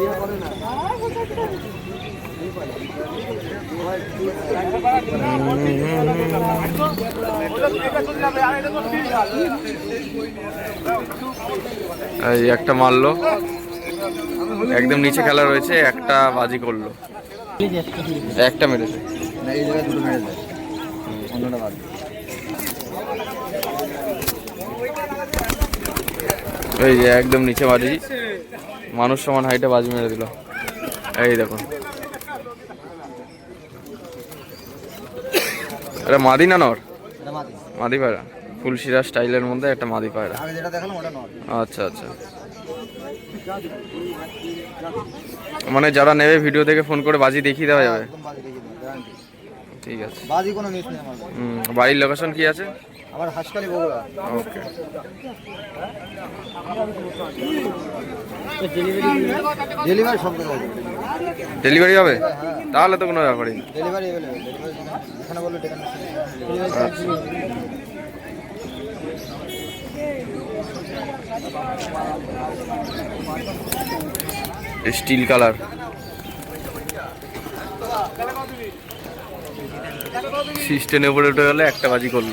এই একটা মারলো। একদম নিচে খেলা রয়েছে, একটা বাজি করল। একটা মেরেছে। এই যে একদম নিচে বাজি। মানুষ সমান হাইটে বাজি মেরে দিল। এই দেখুন এটা মাদি না নর? মাদি। পায়রা। ফুলশিরা স্টাইলের মধ্যে একটা মাদি পায়রা। আচ্ছা আচ্ছা। মানে যারা নেবে ভিডিও থেকে ফোন করে বাজি দেখিয়ে দেওয়া যাবে। ঠিক আছে। বাজি কোনো মিস নেই আমার বাড়ির লোকেশন কি আছে? আমার হাসকালি বগুড়া। ওকে ডেলিভারি সব ডেলিভারি হবে। তাহলে তো কোনো ব্যাপারই না। ডেলিভারি যেখানে বলল। স্টিল কালার সিস্টেমের উপরে উঠে গেলে একটা বাজি করল।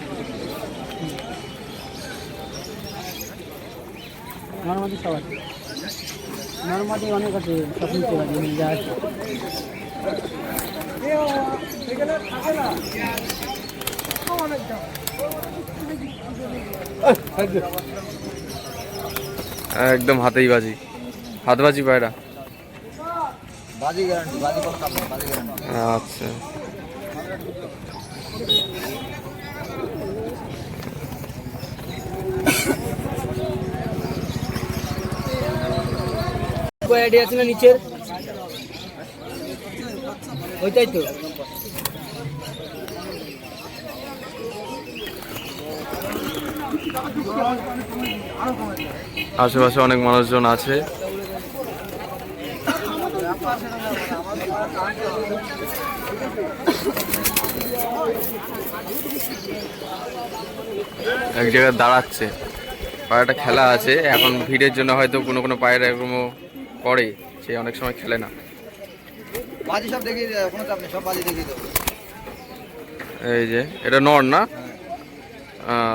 নর্মাদি অনেক আছে সব নিতে পারি যা আছে। একদম হাতেই বাজি। হাত বাজি পায়রা। আচ্ছা। আইডিয়া আছে না নিচের? ওইটাই তো। আশেপাশে অনেক মানুষজন আছে। এক জায়গায় দাঁড়াচ্ছে। পায়রাটা খেলা আছে। এখন ভিড়ের জন্য হয়তো কোনো কোনো পায়রা এরকমও করে সে অনেক সময় খেলে না। বাজি সব দেখিয়ে কোনো চাপ নেই সব বাজি দেখিয়ে দেবো এই যে এটা নর না?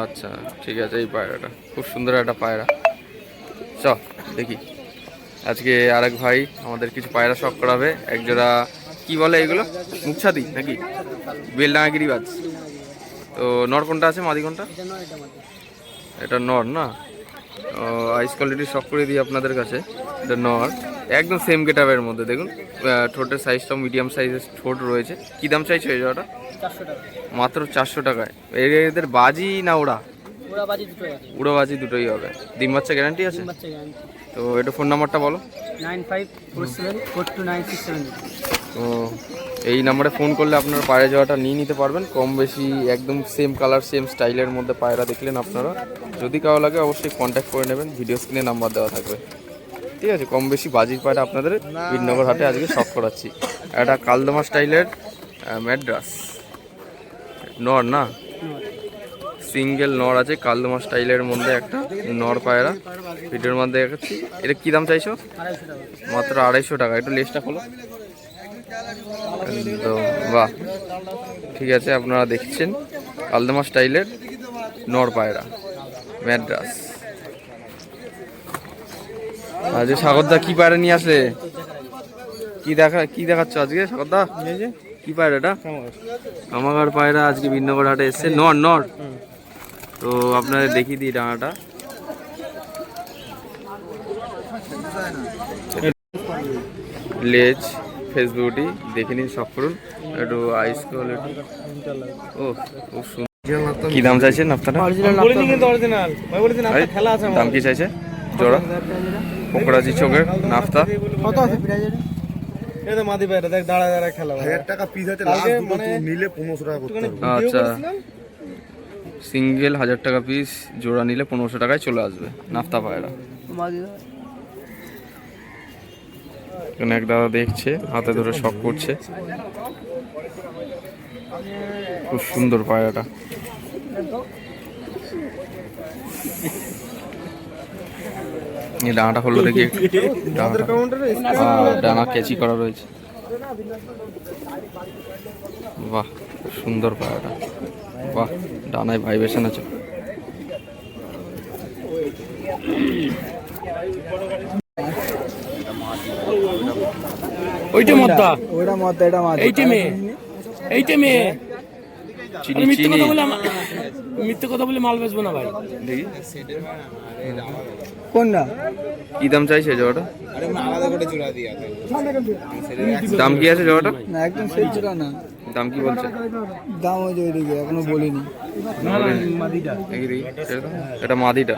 আচ্ছা ঠিক আছে এই পায়রাটা। খুব সুন্দর একটা পায়রা। চ দেখি। আজকে আরেক ভাই আমাদের কিছু পায়রা শখ করাবে। এক জোড়া কি বলে এগুলো? মুখছাদি নাকি? বেলডাঙ্গিরি বাজ তো নর কোনটা আছে? মাদি কোনটা? এটা নর না? আইস কোয়ালিটি শখ করে দিই আপনাদের কাছে। এটা নর। একদম সেম গেটাবের মধ্যে দেখুন। ঠোঁটের সাইজটাও মিডিয়াম সাইজের ঠোঁট রয়েছে। কী দাম চাইছো এই জোড়াটা? মাত্র চারশো টাকায়। এদের বাজি না ওরা উড়ো বাজি দুটোই হবে। ডিম বাচ্চা গ্যারান্টি আছে? তো এটা ফোন নাম্বারটা বলো। Nine five four seven four two nine six seven তো এই নাম্বারে ফোন করলে আপনারা পায়রা যাওয়াটা নিয়ে নিতে পারবেন। কম বেশি একদম সেম কালার সেম স্টাইলের মধ্যে পায়রা দেখলেন আপনারা। যদি কারও লাগে অবশ্যই কন্ট্যাক্ট করে নেবেন ভিডিও স্ক্রিনে নাম্বার দেওয়া থাকবে। ঠিক আছে, কম বেশি বাজির পায়রা আপনাদের বীরনগর হাটে আজকে শখ করাচ্ছি। একটা কালদমা স্টাইলের ম্যাড্রাস। নর না? সিঙ্গেল নর আছে, কালদমা স্টাইলের মধ্যে একটা নর পায়রা। ভিডিওর মধ্যে দেখাচ্ছি। এটা কী দাম চাইছো? মাত্র আড়াইশো টাকা। একটু লেসটা খোলো। বাহ। ঠিক আছে, আপনারা দেখছেন আলদামা স্টাইলের নর পায়রা, ম্যাড্রাস। আজ সাগরদা কি পায়রা নিয়ে আসলে কি দেখা, কি দেখাচ্ছ আজকে সাগরদা? কি পায়রা এটা কামাগার পায়রা আজকে বিনগর হাটে এসছে। নর নর। তো আপনাদের দেখিয়ে দিই ডানাটা লেজ। ফেস বিউটি দেখে নিন সব করুন। একটু আইস কোয়ালিটি ও খুব সুন্দর। কি দাম চাইছেন আপনারা? দাম কি চাইছে? জোড়া? পোকরাজি চোখের নাফতা। কত আছে এটা মাদি পায়রা দেখ দাঁড়া দাঁড়া খেলা হাজার টাকা পিস আছে লাস্ট দুটো মানে- নিলে পনেরোশো টাকা করতে হবে। আচ্ছা। সিঙ্গেল হাজার টাকা পিস জোড়া নিলে পনেরোশো টাকায় চলে আসবে নাফতা পায়রা এখানে এক দাদা দেখছে হাতে ধরে শখ করছে। খুব সুন্দর পায়রাটা। এই ডানাটা হলো দেখি। ডানা কেচি করা রয়েছে। বাহ সুন্দর পায়রাটা। বাহ ডানায় ভাইব্রেশন আছে। ওইটা মদ্দা। ওইটা মত এটা মাছ এইটা মেয়ে এইটা মেয়ে চিনি মিথ্যে চিনি। কথা বলে মিথ্যে কথা বলে মাল বেচবো না ভাই। দেখি। কোনটা কি দাম চাইছে জগাটা আরে আলাদা করে চুলা দিয়ে দাম কি আছে জগাটা না একদম সেই ছিল না। দাম কি বলছে? দাম ওই যে ওইদিকে এখনও বলিনি। এটা মাদিটা।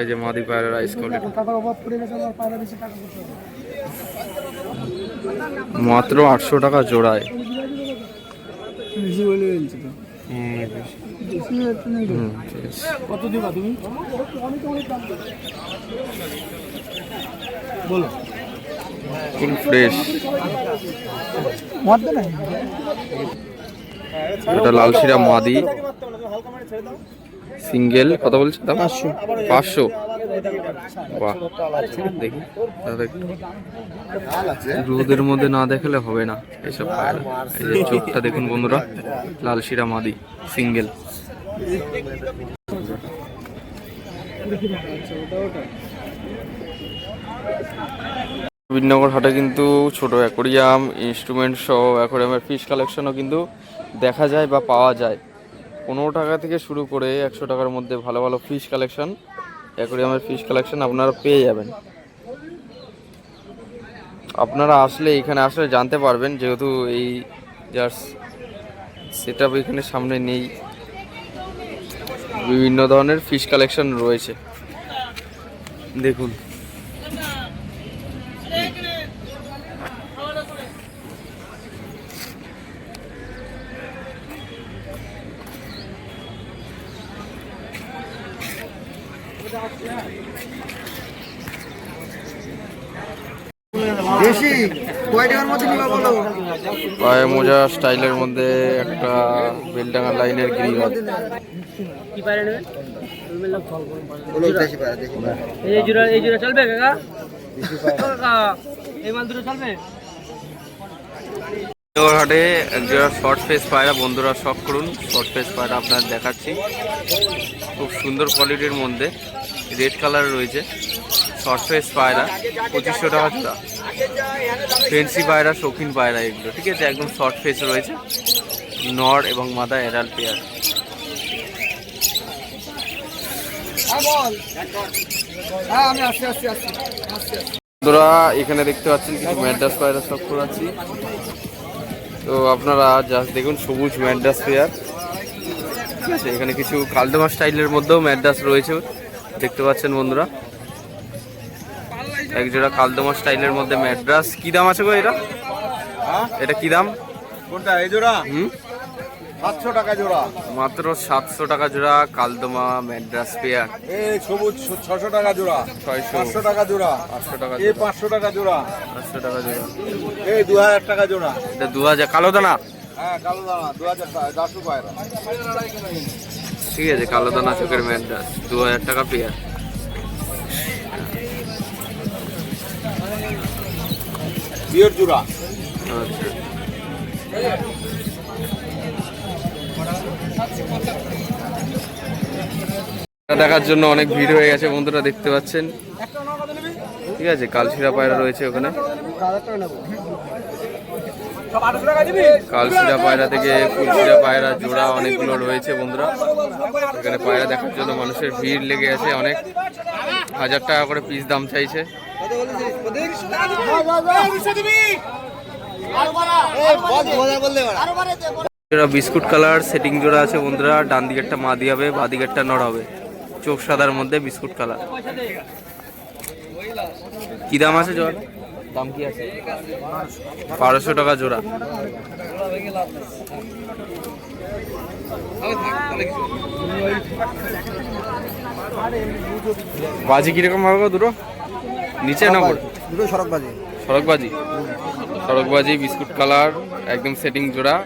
এই যে মাদি পায়রা রাইস কোয়ালিটি মাত্র আটশো টাকা জোড়ায়। কত দিবা তুমি ফুল ফ্রেশ। এটা লালশিরা মাদি। সিঙ্গেল কত বলছে? দাম? পাঁচশো। পাঁচশো? বাহ। দেখি। দাদা একটু। রোদের মধ্যে না দেখালে হবে না এসব পায়রা এই যে চোখটা দেখুন বন্ধুরা লাল শিরা মাদি সিঙ্গেল। বিনগর হাটে কিন্তু ছোট অ্যাকোরিয়াম ইনস্ট্রুমেন্ট সহ অ্যাকোরিয়ামের ফিশ কালেকশনও কিন্তু দেখা যায় বা পাওয়া যায়। পনেরো টাকা থেকে শুরু করে একশো টাকার মধ্যে ভালো ভালো ফিশ কালেকশন অ্যাকোরিয়ামের ফিশ কালেকশন আপনারা পেয়ে যাবেন। আপনারা আসলে এখানে আসলে জানতে পারবেন, যেহেতু এই জাস্ট সেট এখানে সামনে নেই। বিভিন্ন ধরনের ফিশ কালেকশন রয়েছে। দেখুন। বেশি কয় টাকার মধ্যে নিবা বলো? পায়ে মোজা স্টাইলের মধ্যে একটা বেলডাঙ্গা লাইনের গ্রিল আছে কি পারে নেবে? বলো দেশি পায়রা দেশি পায়রা এই জোড়া এই জোড়া চলবে কাকা? কাকা এই মাল দুটো চলবে? হাটে একজোড়া শর্ট ফেস পায়রা বন্ধুরা শখ করুন। শর্ট ফেস পায়রা আপনার দেখাচ্ছি। খুব সুন্দর কোয়ালিটির মধ্যে। রেড কালার রয়েছে। শর্ট ফেস পায়রা, পঁচিশশো টাকা ফেন্সি পায়রা, শৌখিন পায়রা এগুলো, ঠিক আছে? একদম শর্ট ফেস রয়েছে। নর এবং মাদা এরাল পেয়ার। বন্ধুরা, এখানে দেখতে পাচ্ছেন কিছু ম্যাড্রাস পায়রা শখ করাচ্ছি তো আপনারা জাস্ট দেখুন, সবুজ ম্যাড্রাস পেয়ার। ঠিক আছে, এখানে কিছু কালদমা স্টাইলের মধ্যেও ম্যাড্রাস রয়েছে। দেখতে পাচ্ছেন বন্ধুরা। এক জোড়া কালদমা স্টাইলের মধ্যে ম্যাড্রাস। কি দাম আছে গো এটা? এটা কি দাম? কোনটা এই জোড়া? হুম? সাতশো টাকা জোড়া। মাত্র সাতশো টাকা জোড়া কালদমা ম্যাড্রাস পেয়ার। এই সবুজ ছশো টাকা জোড়া। ছয়শো। পাঁচশো টাকা জোড়া। পাঁচশো টাকা এই পাঁচশো টাকা জোড়া। পাঁচশো টাকা জোড়া। এই দু হাজার টাকা জোড়া। এটা দু হাজার। কালো দানা? হ্যাঁ কালো দানা। দু হাজার দাসু পায়রা। ঠিক আছে কালো দানা চোখের ম্যাড্রাস। দু হাজার টাকা পেয়ার। বিয়ের জোড়া। দেখার জন্য অনেক ভিড় হয়ে গেছে বন্ধুরা দেখতে পাচ্ছেন। ঠিক আছে, কালশিরা পায়রা রয়েছে ওখানে। কালশিরা পায়রা থেকে ফুলশিরা পায়রা জোড়া অনেকগুলো রয়েছে বন্ধুরা। এখানে পায়রা দেখার জন্য মানুষের ভিড় লেগে আছে অনেক। হাজার টাকা করে পিস দাম চাইছে। বিস্কুট কালার, সেটিং জোড়া আছে বন্ধুরা। ডান দিকেরটা মা দিয়ে হবে, বা দিকেরটা নড় হবে। চোখ সাদার মধ্যে বিস্কুট কালার। কি দাম আছে জোড়া দাম কি আছে? বারোশো টাকা জোড়া। বাজি কীরকম হবে গো দুটো? নিচে না দুটো সড়ক বাজি। সড়কবাজি সড়কবাজি বিস্কুট কালার একদম সেটিং জোড়া।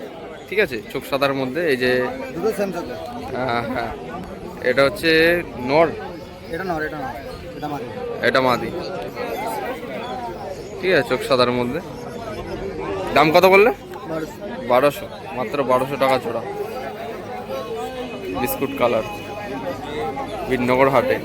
ঠিক আছে? চোখ সাদার মধ্যে এই যে দুটো হ্যাঁ হ্যাঁ। এটা হচ্ছে নর? এটা নর এটা নর। এটা মাদি। এটা মাদি। ঠিক আছে, চোখ সাদার মধ্যে। দাম কত বললে? বারোশো। মাত্র বারোশো টাকা জোড়া। Biscuit colour. বিনগর হাটে।